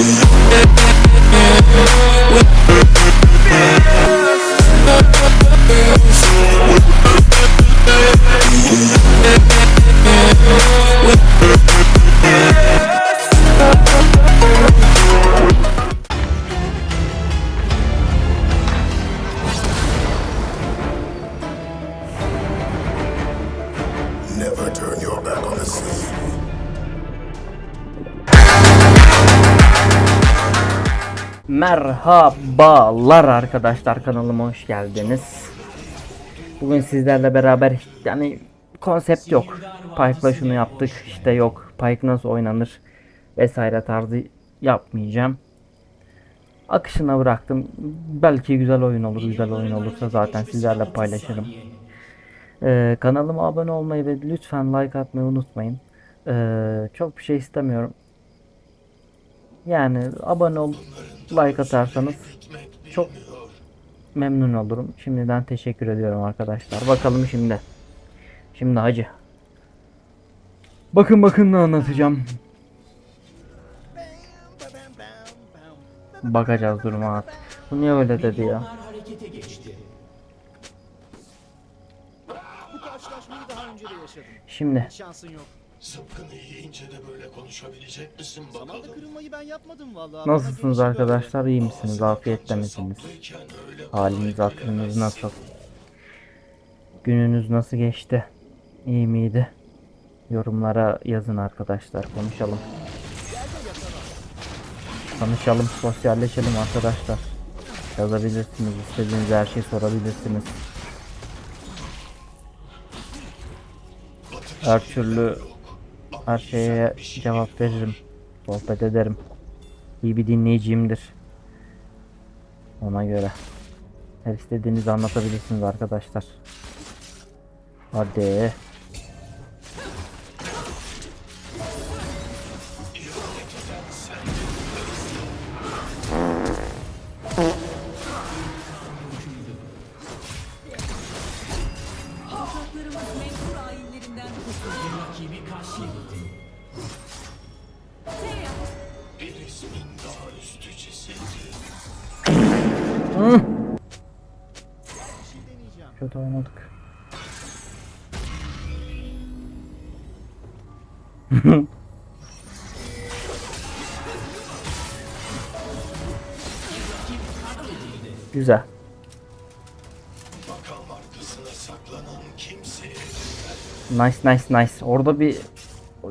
you. Merhabalar arkadaşlar kanalıma hoş geldiniz. Bugün sizlerle beraber yani konsept yok. Pike'la şunu yaptık işte yok. Pike nasıl oynanır vesaire tarzı yapmayacağım. Akışına bıraktım. Belki güzel oyun olur. Güzel oyun olursa zaten sizlerle paylaşırım. Ee, kanalıma abone olmayı ve lütfen like atmayı unutmayın. Ee, çok bir şey istemiyorum. Yani abone ol, like atarsanız çok memnun olurum. Şimdiden teşekkür ediyorum arkadaşlar. Bakalım şimdi. Şimdi hacı. Bakın bakın ne anlatacağım. Bakacağız duruma artık. Bu niye öyle dedi ya? Şimdi Şansın yok. Zıpkını yiyince de böyle konuşabilecek misin bakalım? kırılmayı ben yapmadım vallahi. nasılsınız gelişi arkadaşlar? İyi misiniz? Afiyette misiniz? Saplıyken öyle Haliniz hatırınız nasıl? Gününüz nasıl geçti? İyi miydi? Yorumlara yazın arkadaşlar. Konuşalım. Tanışalım, sosyalleşelim arkadaşlar. Yazabilirsiniz, istediğiniz her şeyi sorabilirsiniz. Her türlü her şeye cevap veririm. Sohbet ederim. İyi bir dinleyiciyimdir. Ona göre. Her istediğinizi anlatabilirsiniz arkadaşlar. Hadi. Nice nice nice. Orada bir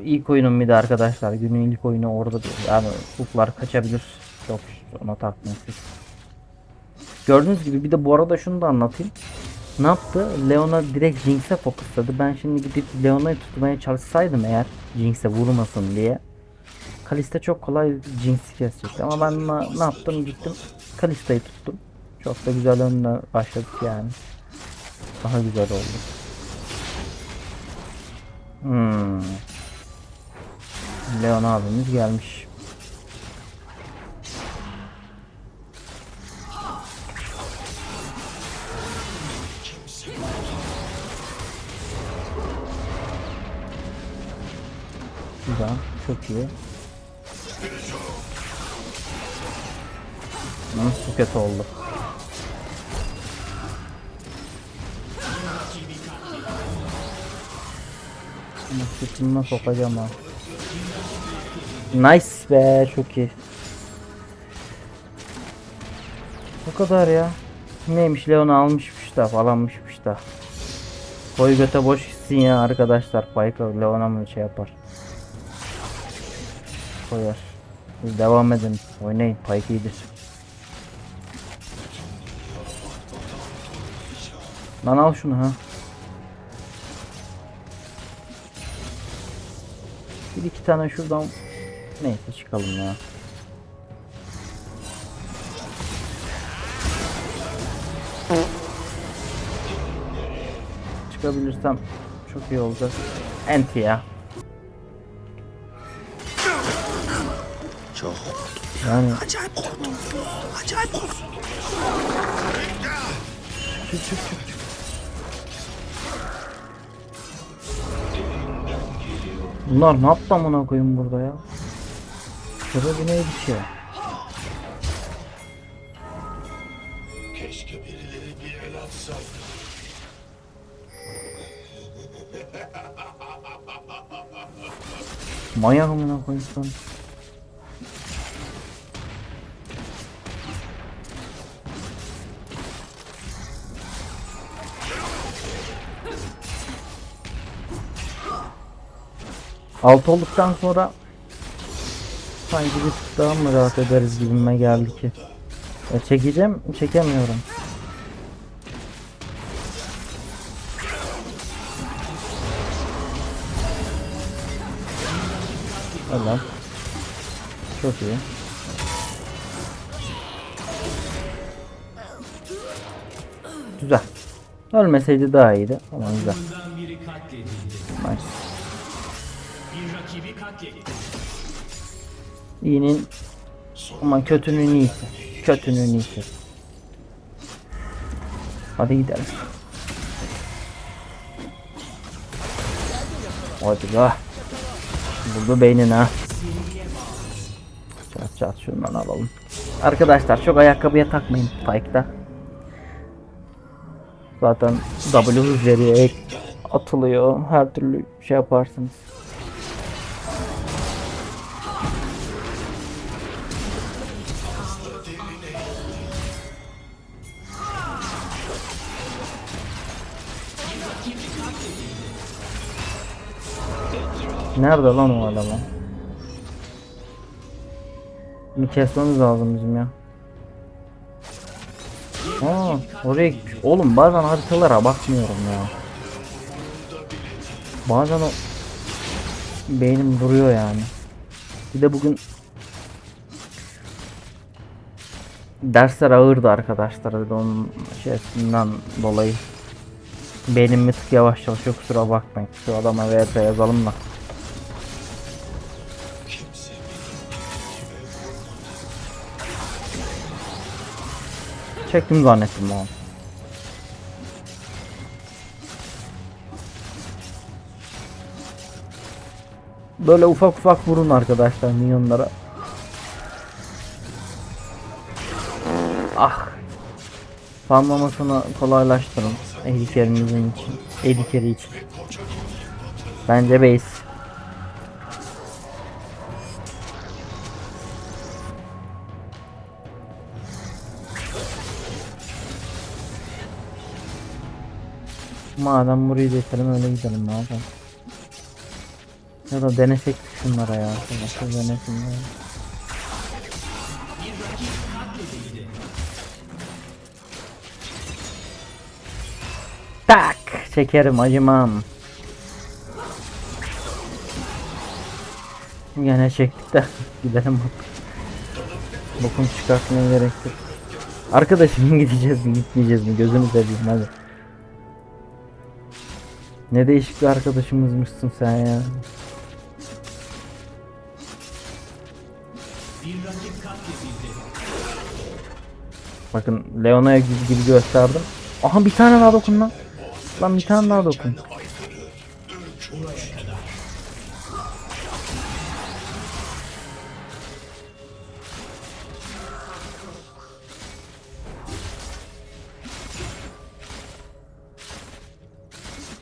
ilk oyunum bir de arkadaşlar. Günün ilk oyunu orada bir yani hooklar kaçabilir. Çok ona takmayın. Gördüğünüz gibi bir de bu arada şunu da anlatayım. Ne yaptı? Leona direkt Jinx'e fokusladı. Ben şimdi gidip Leona'yı tutmaya çalışsaydım eğer Jinx'e vurmasın diye. Kalista çok kolay Jinx'i kesecekti. Ama ben na- ne yaptım? Gittim Kalista'yı tuttum. Çok da güzel önüne başladık yani. Daha güzel oldu. Hmm. Leon abimiz gelmiş. Güzel, çok iyi. Bu kötü oldu. Sıkılma sokacağım ha. Nice be çok iyi. Bu kadar ya. Neymiş Leon'u almışmış da falanmışmış da. Koy göte boş gitsin ya arkadaşlar. Payka Leon'a mı şey yapar? Koyar. Siz devam edin. Oynayın. Payka iyidir. Lan al şunu ha. Bir iki tane şuradan neyse çıkalım ya. Çıkabilirsem çok iyi olacak. Enti ya. Çok Yani acayip korktum. Acayip korktum. çık çık çık. Bunlar ne yaptı amına koyayım burada ya? Şurada bir neydi ki? Keşke birileri bir el atsaydı. Manyak amına koyayım. Alt olduktan sonra sanki bir tık daha mı rahat ederiz gibime geldi ki. Ya çekeceğim, çekemiyorum. Helal. Çok iyi. Güzel. Ölmeseydi daha iyiydi ama güzel. Nice. İyinin ama kötünün iyisi. Kötünün iyisi. Hadi gidelim. Hadi la. Buldu beynini ha. Çat çat şundan alalım. Arkadaşlar çok ayakkabıya takmayın Spike'da. Zaten W ek atılıyor. Her türlü şey yaparsınız. Nerede lan o adam? Bunu kesmemiz lazım bizim ya. Aa, oraya oğlum bazen haritalara bakmıyorum ya. Bazen o beynim duruyor yani. Bir de bugün dersler ağırdı arkadaşlar bir de onun şeysinden dolayı. Beynim bir tık yavaş çalışıyor kusura bakmayın. Şu adama VP yazalım da. Çektim zannettim lan. Böyle ufak ufak vurun arkadaşlar minyonlara. Ah. Farmlamasını kolaylaştırın. Ehlikerimizin için. Ehlikeri için. Bence base. Madem burayı geçelim öyle gidelim yapalım. Ya da denesek şunlara ya. Nasıl denesinler. Tak çekerim acımam. Gene çektik de gidelim bak. Bokun çıkartmaya gerek yok. Arkadaşım gideceğiz mi gitmeyeceğiz mi gözünü seveyim hadi. Ne değişik bir arkadaşımızmışsın sen ya. Bakın Leona'ya gibi gösterdim. Aha bir tane daha dokun lan. Lan bir tane daha dokun.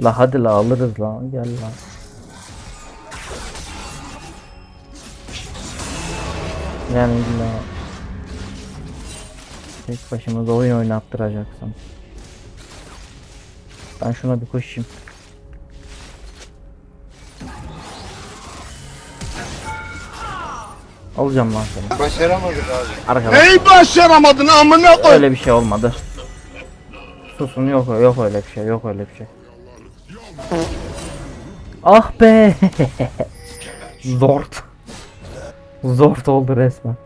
La hadi la alırız la gel la. Yani illa tek başımıza oyun oynattıracaksın. Ben şuna bir koşayım. Alacağım lan seni. Başaramadık abi. Arkadaşlar Neyi başaramadın amına koy? öyle bir şey olmadı. Susun yok yok öyle bir şey yok öyle bir şey. Ah be. Zort. Zort oldu resmen.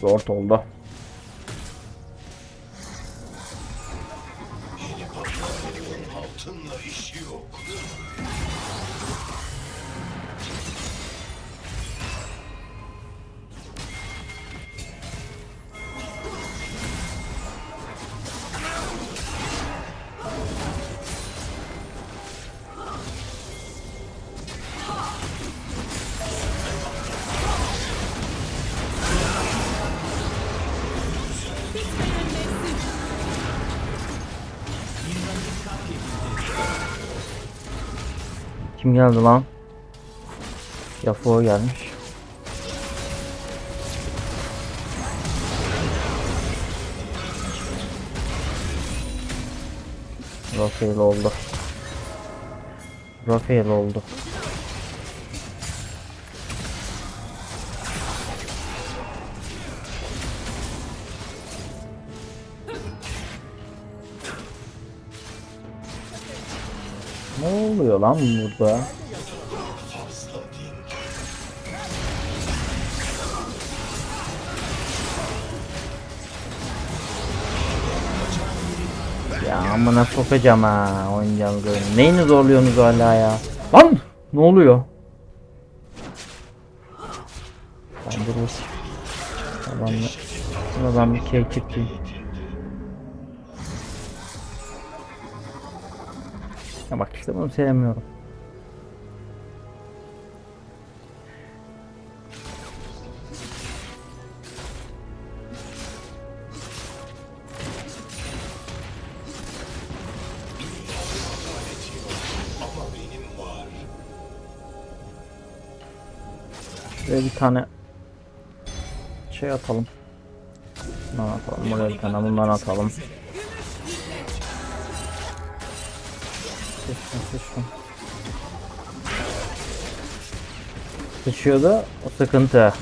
Zort oldu. Kim geldi lan? Yasuo gelmiş. Rafael oldu. Rafael oldu. Ne oluyor lan burada? Ya amına sokacağım ha oynayacağım böyle. Neyini zorluyorsunuz hala ya? Lan! Ne oluyor? Ben dur dur. Adamla, şuradan bir kek çıktı. Ya bak işte bunu sevmiyorum. Şuraya bir tane şey atalım. Bundan atalım. Buraya bir tane bundan atalım. Sıçıyor da o sıkıntı.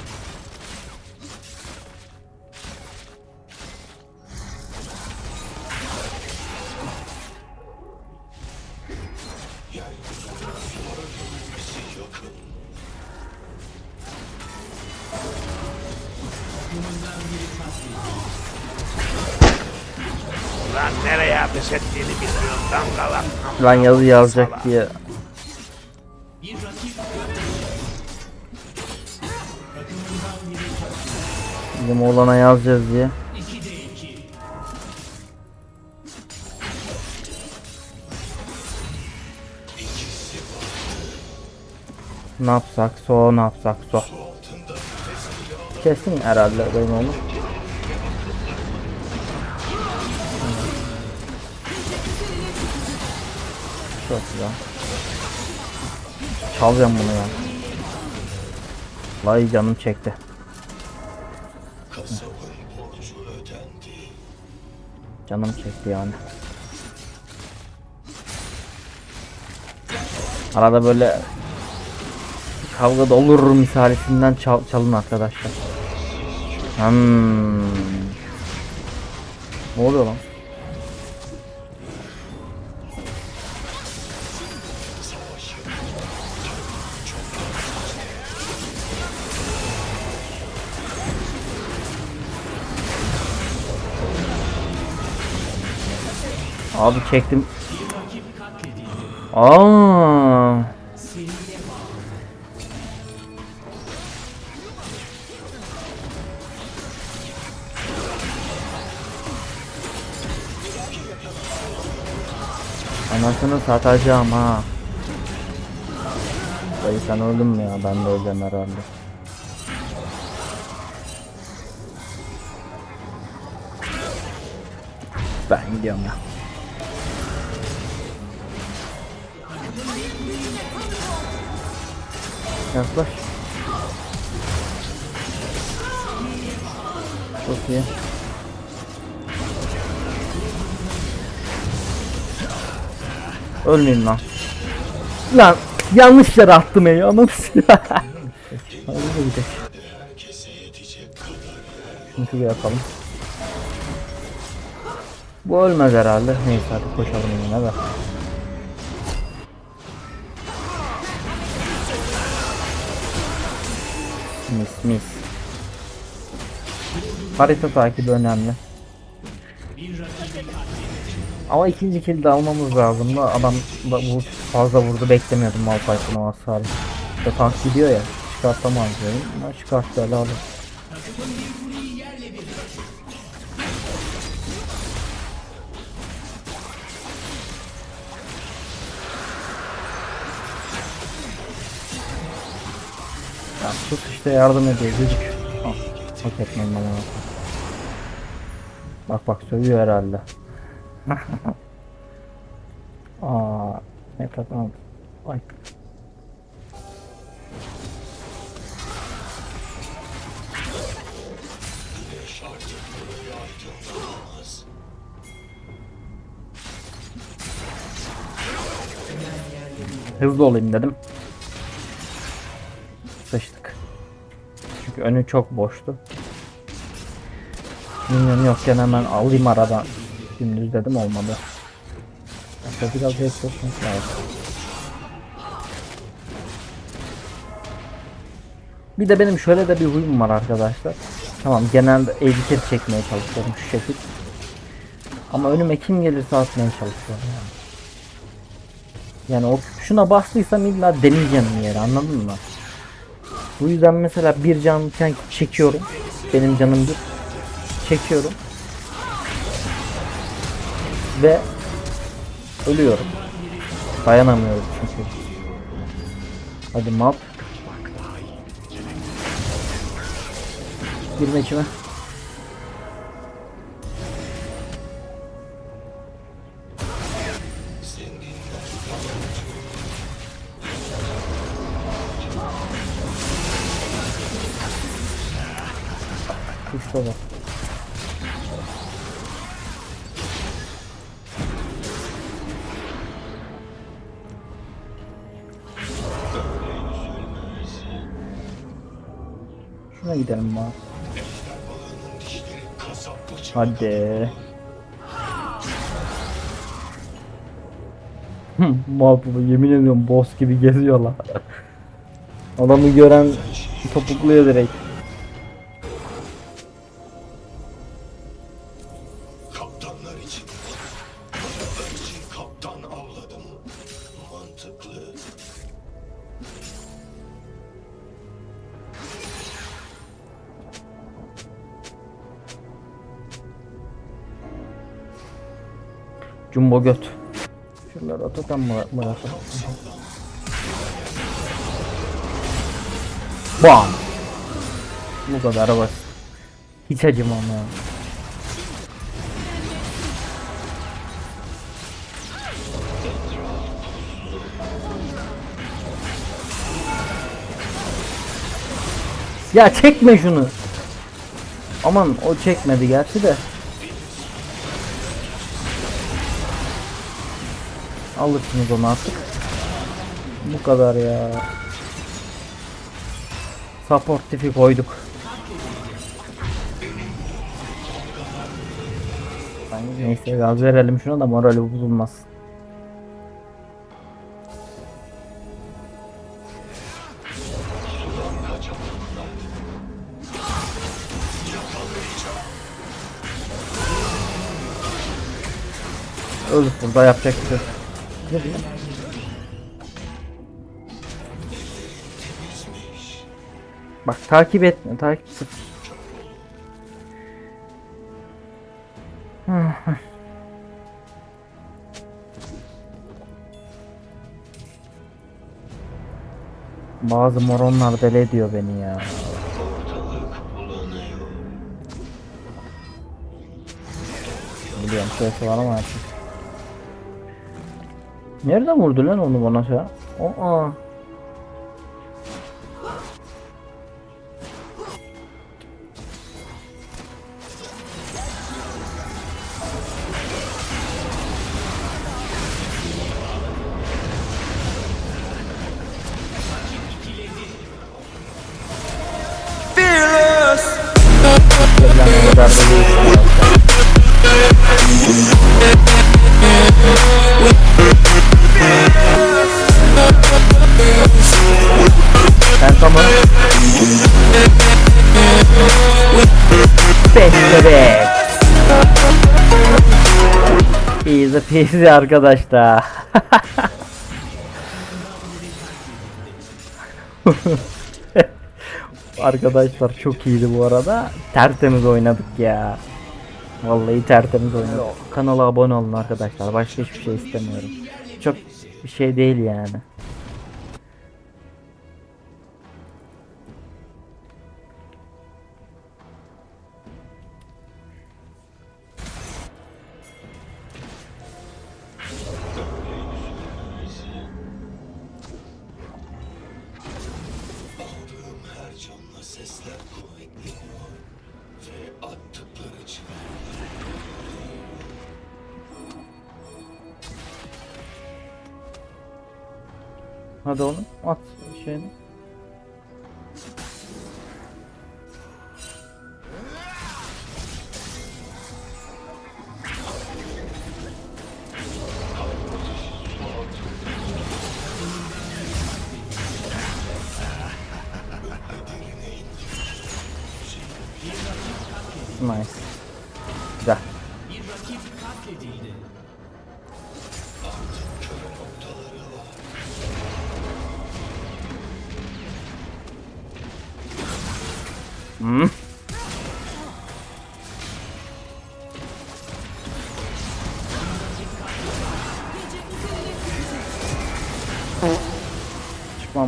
Lan nereye ateş ettiğini bilmiyorum. Lan yazı yazacak diye. Bizim oğlana yazacağız diye. 2'de 2. Ne yapsak so ne yapsak so. Kesin herhalde benim olur. Çok güzel. Çalacağım bunu ya. Vay canım çekti. Canım çekti yani. Arada böyle kavga da olur misalisinden çal çalın arkadaşlar. Hmm. Ne oluyor lan? Abi çektim. Aa. Anasını satacağım ha. Dayı sen öldün mü ya? Ben de öleceğim herhalde. Ben gidiyorum ya. Yaklaş. Çok iyi. Ölmeyeyim lan. Lan yanlış yere attım eyi anam Hadi de gidelim. Şunu şuraya yapalım. Bu ölmez herhalde. Neyse hadi koşalım yine de. Mis mis. Harita takibi önemli. Ama ikinci kill de almamız lazım da adam da vur, fazla vurdu beklemiyordum Malphite'ın o hasarı. İşte tank gidiyor ya çıkartamaz diyorum ama çıkarttı helal olsun. işte yardım ediyor gıcık. Etmem bana. Bak bak sövüyor herhalde. Aa, ne kadar Ay. Hızlı olayım dedim. Çünkü önü çok boştu. Minyon yokken hemen alayım aradan. Dümdüz dedim olmadı. Hatta biraz yaklaşmak lazım. Bir de benim şöyle de bir huyum var arkadaşlar. Tamam genelde eğitir çekmeye çalışıyorum şu şekil. Ama önüme kim gelirse atmaya çalışıyorum yani. Yani o şuna bastıysam illa deneyeceğim bir yere anladın mı? Bu yüzden mesela bir canken çekiyorum. Benim canım bir. Çekiyorum. Ve ölüyorum. Dayanamıyorum çünkü. Hadi map. Girme içime. Şuna gidelim bak. Hadi. Mahbubu yemin ediyorum boss gibi geziyorlar. Adamı gören topukluyor direkt. Jumbo göt. Şunları atadan mı bırakalım? Bam! Bu kadar basit. Hiç acımam ya. Ya çekme şunu. Aman o çekmedi gerçi de. Alırsınız onu artık. Bu kadar ya. Support tipi koyduk. Neyse gaz verelim şuna da morali bozulmaz. Öldük burada yapacak bir şey. Ne? Bak takip etme, takip sıfır. Bazı moronlar deli ediyor beni ya. Biliyorum süresi var ama artık. Nereden vurdu lan onu bana şey? Aa. Lan değil. Sen tamam. Beş. Easy peasy arkadaşlar. Arkadaşlar çok iyiydi bu arada. Tertemiz oynadık ya. Vallahi tertemiz oynadık. Kanala abone olun arkadaşlar. Başka hiçbir şey istemiyorum. Çok bir şey değil yani.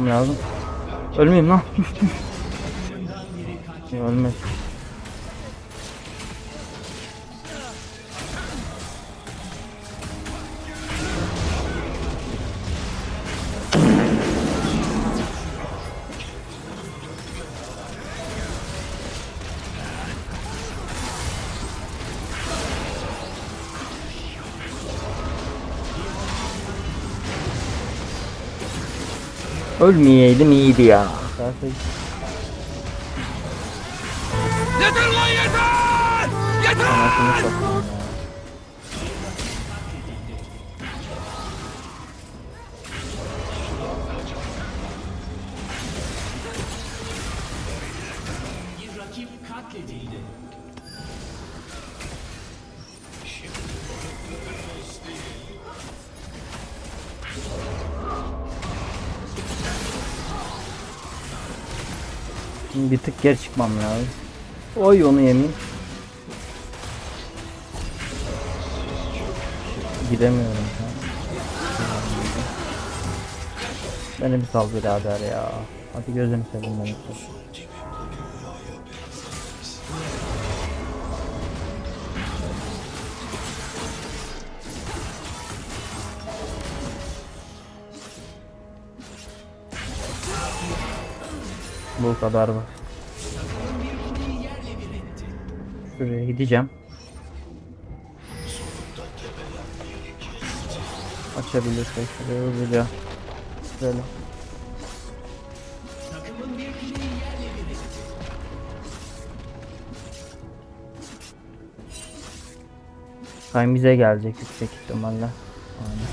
Çıkmam lazım. Ölmeyeyim lan. Ölmek. Ölmeyeydim iyiydi ya. Yeter lan yeter! Yeter! Şimdi bir tık geri çıkmam lazım. Oy onu yemin. Gidemiyorum. Beni bir sal birader ya. Hadi gözünü seveyim beni Bu kadar var. Şuraya gideceğim. Açabilirsek şuraya hızlıca. Etti. Time bize gelecek yüksek ihtimalle. Aynen.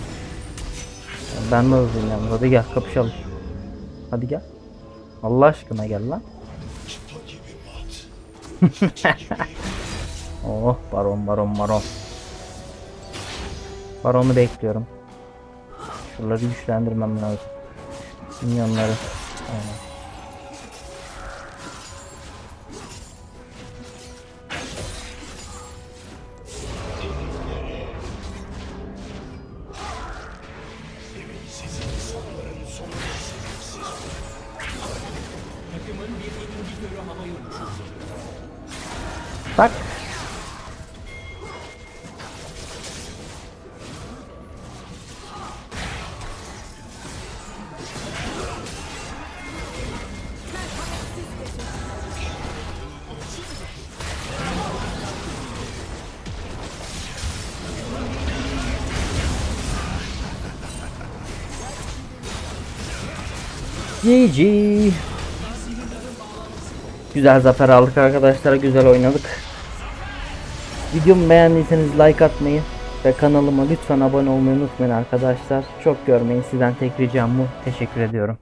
Ben de hızlıyım. Hadi gel kapışalım. Hadi gel. Allah aşkına gel lan. oh baron baron baron. Baronu bekliyorum. Şuraları güçlendirmem lazım. Minyonları. Aynen. Tắt. GG Güzel zafer aldık arkadaşlar. Güzel oynadık. Videomu beğendiyseniz like atmayı ve kanalıma lütfen abone olmayı unutmayın arkadaşlar. Çok görmeyin. Sizden tek ricam bu. Teşekkür ediyorum.